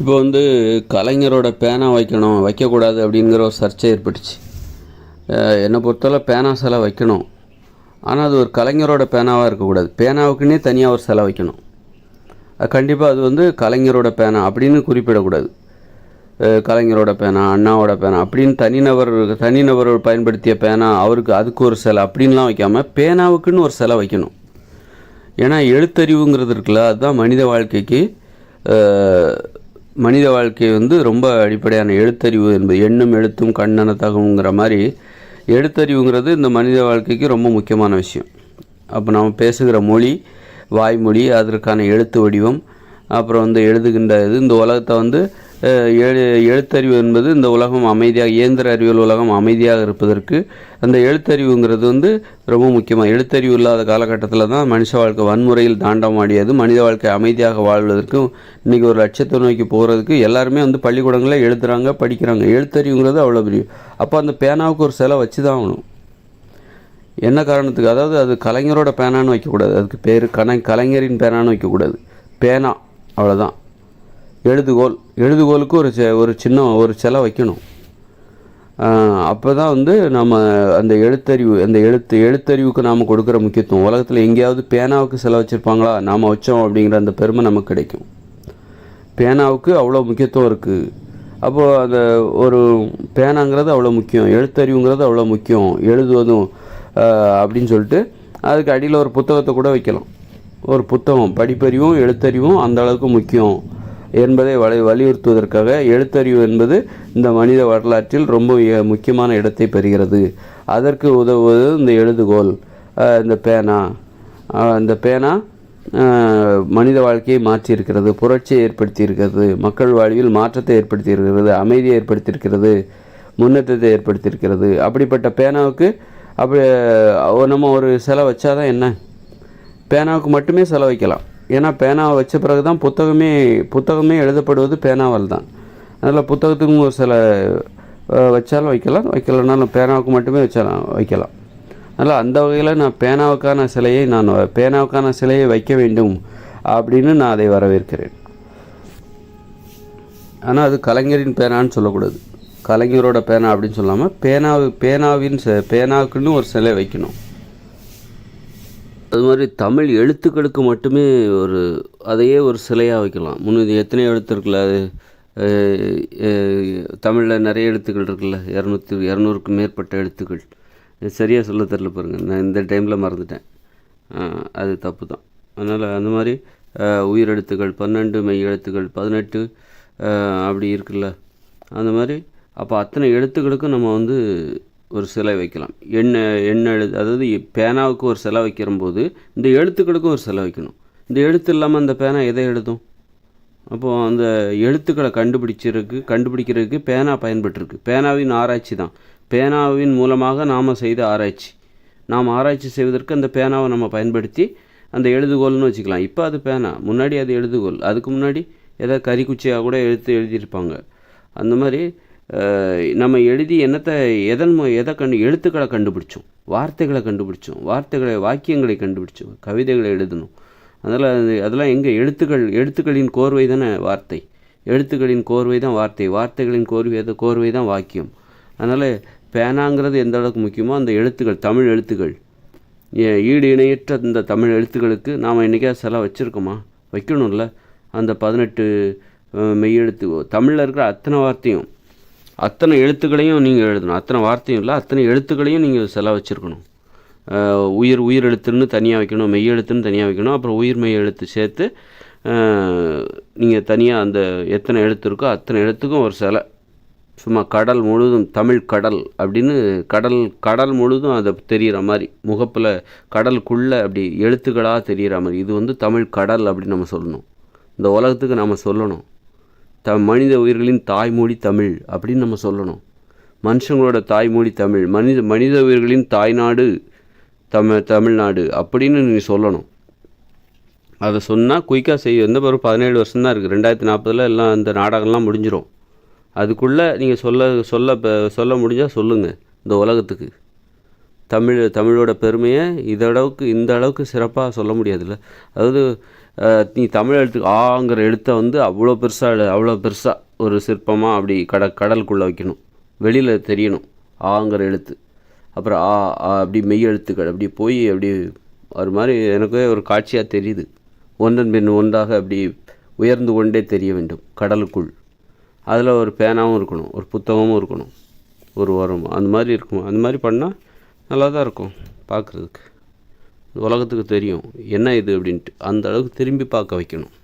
இப்போ வந்து கலைஞரோட பேனா வைக்கணும் வைக்கக்கூடாது அப்படிங்கிற ஒரு சர்ச்சை ஏற்பட்டுச்சு. என்னை பொறுத்தவரை பேனா சிலை வைக்கணும். ஆனால் அது ஒரு கலைஞரோட பேனாவாக இருக்கக்கூடாது. பேனாவுக்குன்னே தனியாக ஒரு சிலை வைக்கணும். கண்டிப்பாக அது வந்து கலைஞரோட பேனா அப்படின்னு குறிப்பிடக்கூடாது. கலைஞரோட பேனா அண்ணாவோட பேனா அப்படின்னு தனிநபர் தனிநபர் பயன்படுத்திய பேனா அவருக்கு அதுக்கு ஒரு சிலை அப்படின்லாம் வைக்காமல் பேனாவுக்குன்னு ஒரு சிலை வைக்கணும். ஏன்னா எழுத்தறிவுங்கிறது இருக்குல்ல அதுதான் மனித வாழ்க்கைக்கு மனித வாழ்க்கை வந்து ரொம்ப அடிப்படையான எழுத்தறிவு என்பது எண்ணும் எழுத்தும் கண்ணனத்தகங்கிற மாதிரி எழுத்தறிவுங்கிறது இந்த மனித வாழ்க்கைக்கு ரொம்ப முக்கியமான விஷயம். அப்போ நம்ம பேசுகிற மொழி வாய்மொழி அதற்கான எழுத்து வடிவம் அப்புறம் வந்து எழுதுகின்ற இது இந்த உலகத்தை வந்து எழு எழுத்தறிவு என்பது இந்த உலகம் அமைதியாக இயந்திர அறிவியல் உலகம் அமைதியாக இருப்பதற்கு அந்த எழுத்தறிவுங்கிறது வந்து ரொம்ப முக்கியமாக எழுத்தறிவு இல்லாத காலகட்டத்தில் தான் மனுஷ வாழ்க்கை வன்முறையில் தாண்டமாடியது மனித வாழ்க்கை அமைதியாக வாழ்வதற்கு இன்றைக்கி ஒரு லட்சத்தை நோக்கி போகிறதுக்கு எல்லாருமே வந்து பள்ளிக்கூடங்களில் எழுதுகிறாங்க படிக்கிறாங்க. எழுத்தறிவுங்கிறது அவ்வளோ பெரிய. அப்போ அந்த பேனாவுக்கு ஒரு செலை வச்சு தான் ஆகணும். என்ன காரணத்துக்கு? அதாவது அது கலைஞரோட பேனான்னு வைக்கக்கூடாது. அதுக்கு பேர் கண கலைஞரின் பேனான்னு வைக்கக்கூடாது. பேனா. அவ்வளோதான் எழுதுகோல். எழுதுகோலுக்கு ஒரு ஒரு சின்ன ஒரு சிலை வைக்கணும். அப்போ தான் வந்து நம்ம அந்த எழுத்தறிவு அந்த எழுத்து எழுத்தறிவுக்கு நாம் கொடுக்குற முக்கியத்துவம். உலகத்தில் எங்கேயாவது பேனாவுக்கு செலவு வச்சுருப்பாங்களா? நாம் வச்சோம் அப்படிங்கிற அந்த பெருமை நமக்கு கிடைக்கும். பேனாவுக்கு அவ்வளோ முக்கியத்துவம் இருக்குது அப்போது அந்த ஒரு பேனாங்கிறது அவ்வளோ முக்கியம். எழுத்தறிவுங்கிறது அவ்வளோ முக்கியம். எழுதுவதும் அப்படின்னு சொல்லிட்டு அதுக்கு அடியில் ஒரு புத்தகத்தை கூட வைக்கலாம். ஒரு புத்தகம். படிப்பறிவும் எழுத்தறிவும் அந்த அளவுக்கு முக்கியம். என்பதை வலி வலியுறுத்துவதற்காக எழுத்தறிவு என்பது இந்த மனித வரலாற்றில் ரொம்ப முக்கியமான இடத்தை பெறுகிறது. அதற்கு உதவுவது இந்த எழுதுகோல் இந்த பேனா. இந்த பேனா மனித வாழ்க்கையை மாற்றியிருக்கிறது புரட்சியை ஏற்படுத்தியிருக்கிறது மக்கள் வாழ்வில் மாற்றத்தை ஏற்படுத்தியிருக்கிறது அமைதியை ஏற்படுத்தியிருக்கிறது முன்னேற்றத்தை ஏற்படுத்தியிருக்கிறது. அப்படிப்பட்ட பேனாவுக்கு அப்படி நம்ம ஒரு செலவு வச்சாதான் என்ன? பேனாவுக்கு மட்டுமே செலவைக்கலாம் ஏன்னா பேனாவை வச்ச பிறகு தான் புத்தகமே புத்தகமே எழுதப்படுவது பேனாவால் தான். அதனால் புத்தகத்துக்கும் ஒரு சில வச்சாலும் வைக்கலாம். வைக்கலனாலும் பேனாவுக்கு மட்டுமே வச்சாலும் வைக்கலாம். அதனால் அந்த வகையில் நான் பேனாவுக்கான சிலையை நான் பேனாவுக்கான சிலையை வைக்க வேண்டும் அப்படின்னு நான் அதை வரவேற்கிறேன். ஆனால் அது கலைஞரின் பேனான்னு சொல்லக்கூடாது. கலைஞரோட பேனா அப்படின்னு சொல்லாமல் பேனாவு பேனாவின் ச- பேனாவுக்குன்னு ஒரு சிலை வைக்கணும். அது மாதிரி தமிழ் எழுத்துக்களுக்கு மட்டுமே ஒரு அதையே ஒரு சிலையாக வைக்கலாம். முன்னூறு எத்தனை எழுத்து இருக்குல்ல அது தமிழில் நிறைய எழுத்துக்கள் இருக்குல்ல இரநூத்தி இரநூறுக்கும் மேற்பட்ட எழுத்துக்கள். சரியாக சொல்ல தெரில பாருங்கள் நான் இந்த டைமில் மறந்துட்டேன். அது தப்பு தான். அதனால் அந்த மாதிரி அஹ், உயிரெழுத்துக்கள் பன்னெண்டு மெய் எழுத்துக்கள் பதினெட்டு அப்படி இருக்குல்ல. அந்த மாதிரி அப்போ அத்தனை எழுத்துக்களுக்கும் நம்ம வந்து ஒரு சிலை வைக்கலாம். எண்ணெய் எண்ணெய் எழுது அதாவது பேனாவுக்கு ஒரு சிலை வைக்கிற போது இந்த எழுத்துக்களுக்கும் ஒரு சிலை வைக்கணும். இந்த எழுத்து இல்லாமல் அந்த பேனா எதை எழுதும்? அப்போது அந்த எழுத்துக்களை கண்டுபிடிச்சிருக்கு கண்டுபிடிக்கிறதுக்கு பேனா பயன்பட்டுருக்கு பேனாவின் ஆராய்ச்சி தான். பேனாவின் மூலமாக நாம் செய்த ஆராய்ச்சி. நாம் ஆராய்ச்சி செய்வதற்கு அந்த பேனாவை நம்ம பயன்படுத்தி அந்த எழுதுகோல்னு வச்சுக்கலாம். இப்போ அது பேனா. முன்னாடி அது எழுதுகோல் அதுக்கு முன்னாடி ஏதாவது கறிக்குச்சியாக கூட எழுத்து எழுதியிருப்பாங்க. அந்த மாதிரி நம்ம எழுதி என்னத்தை எதன் எதை கண்டு எழுத்துக்களை கண்டுபிடிச்சோம். வார்த்தைகளை கண்டுபிடிச்சோம். வார்த்தைகளை வாக்கியங்களை கண்டுபிடிச்சோம். கவிதைகளை எழுதணும். அதனால் அதெல்லாம் எங்கே? எழுத்துக்கள் எழுத்துக்களின் கோர்வை தானே வார்த்தை. எழுத்துக்களின் கோர்வை தான் வார்த்தை. வார்த்தைகளின் கோர்வை அது கோர்வை தான் வாக்கியம். அதனால் பேனாங்கிறது எந்த அளவுக்கு முக்கியமோ அந்த எழுத்துக்கள் தமிழ் எழுத்துக்கள். ஈடு இணையற்ற இந்த தமிழ் எழுத்துக்களுக்கு நாம் என்றைக்காவது சில வச்சுருக்கோமா? வைக்கணும்ல. அந்த பதினெட்டு மெய்யெழுத்து தமிழில் இருக்கிற அத்தனை வார்த்தையும் அத்தனை எழுத்துக்களையும் நீங்கள் எழுதணும். அத்தனை வார்த்தையும் இல்லை அத்தனை எழுத்துக்களையும் நீங்கள் சிலை வச்சுருக்கணும் உயிர் உயிர் எழுத்துன்னு தனியாக வைக்கணும் மெய் எழுத்துன்னு தனியாக வைக்கணும் அப்புறம் உயிர் மெய் எழுத்து சேர்த்து நீங்கள் தனியாக அந்த எத்தனை எழுத்து இருக்கோ அத்தனை எழுத்துக்கும் ஒரு சிலை சும்மா கடல் முழுதும் தமிழ் கடல் அப்படின்னு கடல் கடல் முழுதும் அதை தெரிகிற மாதிரி முகப்பில் கடலுக்குள்ளே அப்படி எழுத்துக்களாக தெரிகிற மாதிரி இது வந்து தமிழ் கடல் அப்படின்னு நம்ம சொல்லணும். இந்த உலகத்துக்கு நம்ம சொல்லணும். த மனித உயிர்களின் தாய்மொழி தமிழ் அப்படின்னு நம்ம சொல்லணும். மனுஷங்களோட தாய்மொழி தமிழ். மனித மனித உயிர்களின் தாய்நாடு தமிழ் தமிழ்நாடு அப்படின்னு நீ சொல்லணும். அதை சொன்னால் குயிக்காக செய்ய எந்த ஒரு பதினேழு வருஷம் தான் இருக்குது ரெண்டாயிரத்தி நாற்பதில் எல்லாம் இந்த நாடகம்லாம் முடிஞ்சிடும் அதுக்குள்ளே நீங்கள் சொல்ல சொல்ல சொல்ல முடிஞ்சால் சொல்லுங்கள் இந்த உலகத்துக்கு. தமிழ் தமிழோட பெருமையை இதளவுக்கு இந்த அளவுக்கு சிறப்பாக சொல்ல முடியாதுல்ல. அதாவது நீ தமிழ் எழுத்து ஆங்கிற எழுத்தை வந்து அவ்வளோ பெருசாக அவ்வளோ பெருசாக ஒரு சிற்பமாக அப்படி கட கடலுக்குள்ளே வைக்கணும். வெளியில் தெரியணும் ஆங்கிற எழுத்து. அப்புறம் ஆ ஆ அப்படி மெய் எழுத்துக்கள் அப்படி போய் அப்படி ஒரு மாதிரி எனக்கே ஒரு காட்சியாக தெரியுது. ஒன்றன் பின் ஒன்றாக அப்படி உயர்ந்து கொண்டே தெரிய வேண்டும் கடலுக்குள். அதில் ஒரு பேனாவும் இருக்கணும் ஒரு புத்தகமும் இருக்கணும். ஒரு ஓரம் அந்த மாதிரி இருக்கும்? அந்த மாதிரி பண்ணால் நல்லா தான் இருக்கும் பார்க்குறதுக்கு உலகத்துக்கு தெரியும் என்ன இது அப்படின்ட்டு அந்த அளவுக்கு திரும்பி பார்க்க வைக்கணும்.